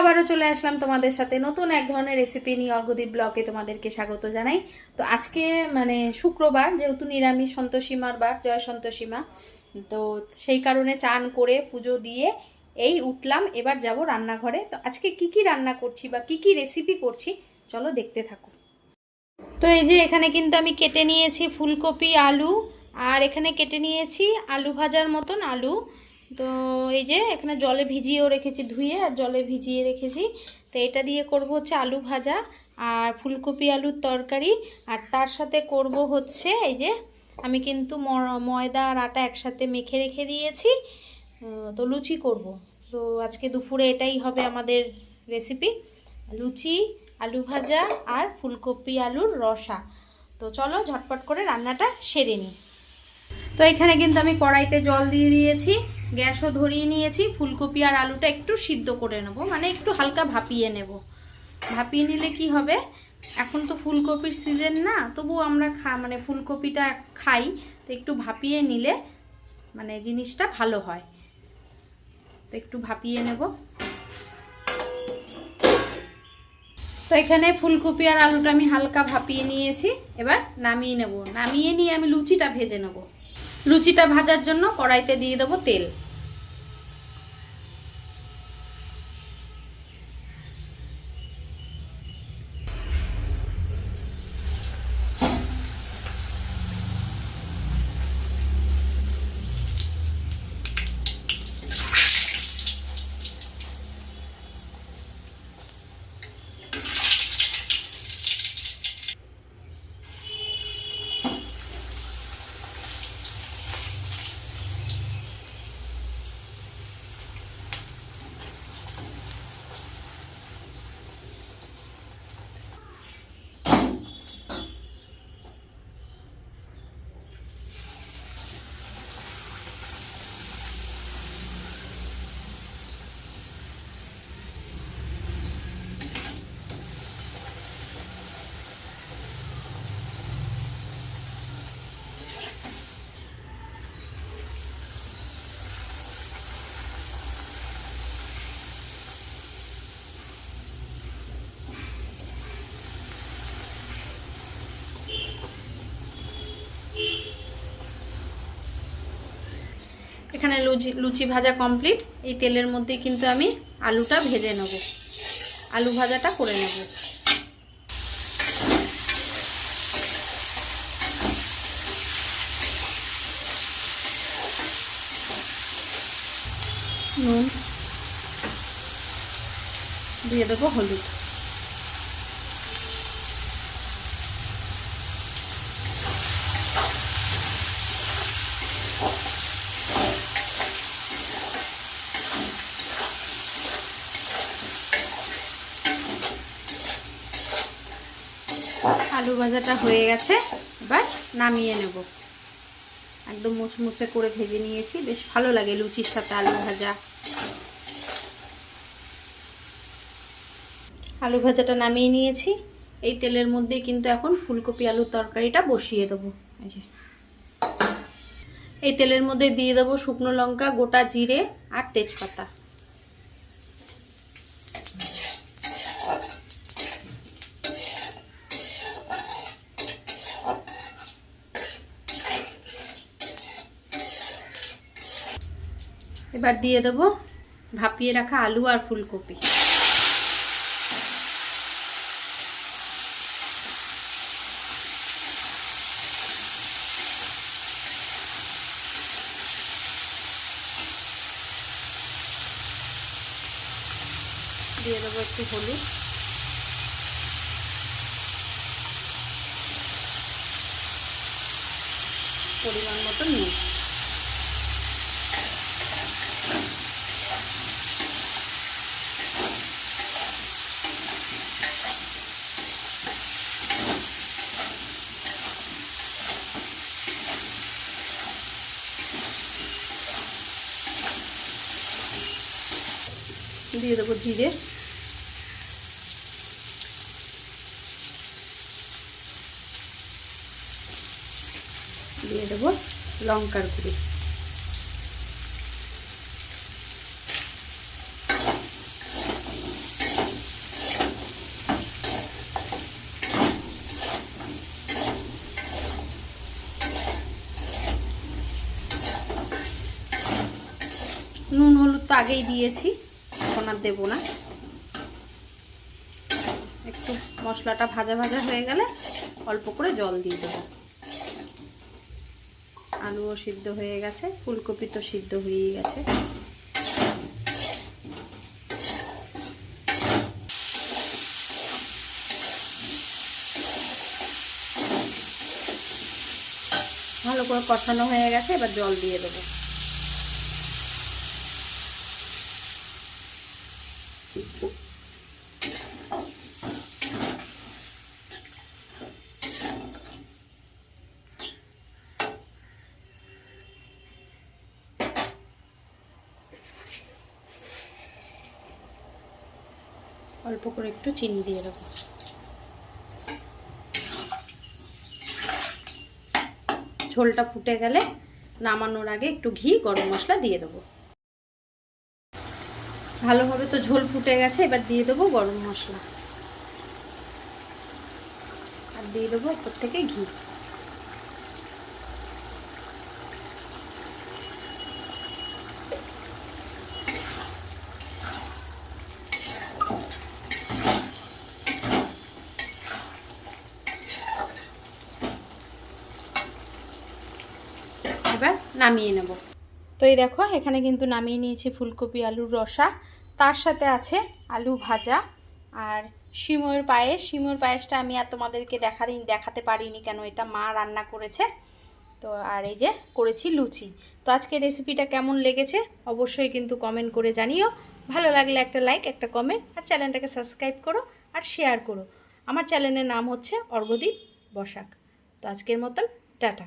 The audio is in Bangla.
আবারও চলে আসলাম তোমাদের সাথে নতুন এক ধরনের রেসিপি নিয়ে অর্ঘদীপ ব্লকে তোমাদেরকে স্বাগত জানাই। তো আজকে মানে শুক্রবার, যেহেতু নিরামিষ সন্তোষীমার বার, জয় সন্তোষীমা তো সেই কারণে চান করে পুজো দিয়ে এই উঠলাম, এবার যাব রান্নাঘরে। তো আজকে কি কি রান্না করছি বা কি কি রেসিপি করছি, চলো দেখতে থাকো। তো এই যে এখানে কিন্তু আমি কেটে নিয়েছি ফুলকপি, আলু, আর এখানে কেটে নিয়েছি আলু ভাজার মতন আলু। তো এই যে এখানে জলে ভিজিয়েও রেখেছি ধুয়ে, আর জলে ভিজিয়ে রেখেছি। তো এটা দিয়ে করব হচ্ছে আলু ভাজা আর ফুলকপি আলুর তরকারি। আর তার সাথে করব হচ্ছে এই যে আমি কিন্তু ময়দা আর আটা একসাথে মেখে রেখে দিয়েছি। তো লুচি করব। তো আজকে দুপুরে এটাই হবে আমাদের রেসিপি লুচি, আলু ভাজা আর ফুলকপি আলুর রসা। তো চলো ঝটপট করে রান্নাটা সেরে নিই। তো এখানে কিন্তু আমি কড়াইতে জল দিয়ে দিয়েছি। গ্যাসও ধরিয়ে নিয়েছি, ফুলকপি আর আলুটা একটু সিদ্ধ করে নেব মানে একটু হালকা ভাপিয়ে নেব। ভাপিয়ে নিলে কি হবে, এখন তো ফুলকপির সিজন না, তবু আমরা খা মানে ফুলকপিটা খাই, তো একটু ভাপিয়ে নিলে মানে জিনিসটা ভালো হয়। তো একটু ভাপিয়ে নেব। তো এখানে ফুলকপি আর আলুটা আমি হালকা ভাপিয়ে নিয়েছি, এবার নামিয়ে নেব। নামিয়ে নিয়ে আমি লুচিটা ভেজে নেব। লুচিটা ভাজার জন্য কড়াইতে দিয়ে দেবো তেল। এখানে লুচি লুচি ভাজা কমপ্লিট এই তেলের মধ্যে কিন্তু আমি আলুটা ভেজে নেব। আলু ভাজাটা করে নেব। নুন। দিয়ে দেবো হলুদ। আলু ভাজাটা হয়ে গেছে। এবার নামিয়ে নেব। একদম মুচমুচে করে ভেজে নিয়েছি। বেশ ভালো লাগে লুচির সাথে আলু ভাজা। আলু ভাজাটা নামিয়ে নিয়েছি। এই তেলের মধ্যে কিন্তু এখন ফুলকপি আলুর তরকারিটা বসিয়ে দেবো। এই এই তেলের মধ্যে দিয়ে দেবো শুকনো লঙ্কা, গোটা জিরে আর তেজপাতা। এবার দিয়ে দেবো ভাপিয়ে রাখা আলু আর ফুলকপি। দিয়ে দেবো একটু হলুদ। পরিমাণ মতো নুন। দিয়ে দেবো জিরে। দিয়ে দেবো লঙ্কার গুঁড়ি। নুন হলুদ তো আগেই দিয়েছি। আর দেবো না। একটু মশলাটা ভাজা ভাজা হয়ে গেলে অল্প করে জল দিয়ে দেবো। আলুও সিদ্ধ হয়ে গেছে, ফুলকপি তো সিদ্ধ হয়েই গেছে। ভালো করে কষানো হয়ে গেছে, এবার জল দিয়ে দেবো। অল্প করে একটু চিনি দিয়ে দেবো। ঝোলটা ফুটে গেলে নামানোর আগে একটু ঘি, গরম মশলা দিয়ে দেবো। ভালোভাবে তো ঝোল ফুটে গেছে, এবার দিয়ে দেবো গরম মশলা। আর দিয়ে দেবো ওপর থেকে ঘি এবার নামিয়ে নেব। তো এই দেখো, এখানে কিন্তু নামিয়ে নিয়েছি ফুলকপি, আলুর রসা। তার সাথে আছে আলু ভাজা আর সিময়ের পায়েস। সিময়ের পায়েসটা আমি আর তোমাদেরকে দেখা দিন দেখাতে পারিনি কেন এটা মা রান্না করেছে। তো আর এই যে করেছি লুচি। তো আজকে রেসিপিটা কেমন লেগেছে অবশ্যই কিন্তু কমেন্ট করে জানিও। ভালো লাগলে একটা লাইক একটা কমেন্ট আর চ্যানেলটাকে সাবস্ক্রাইব করো আর শেয়ার করো। আমার চ্যানেলের নাম হচ্ছে অর্ঘদীপ বসাক। তো আজকের মতন, টাটা।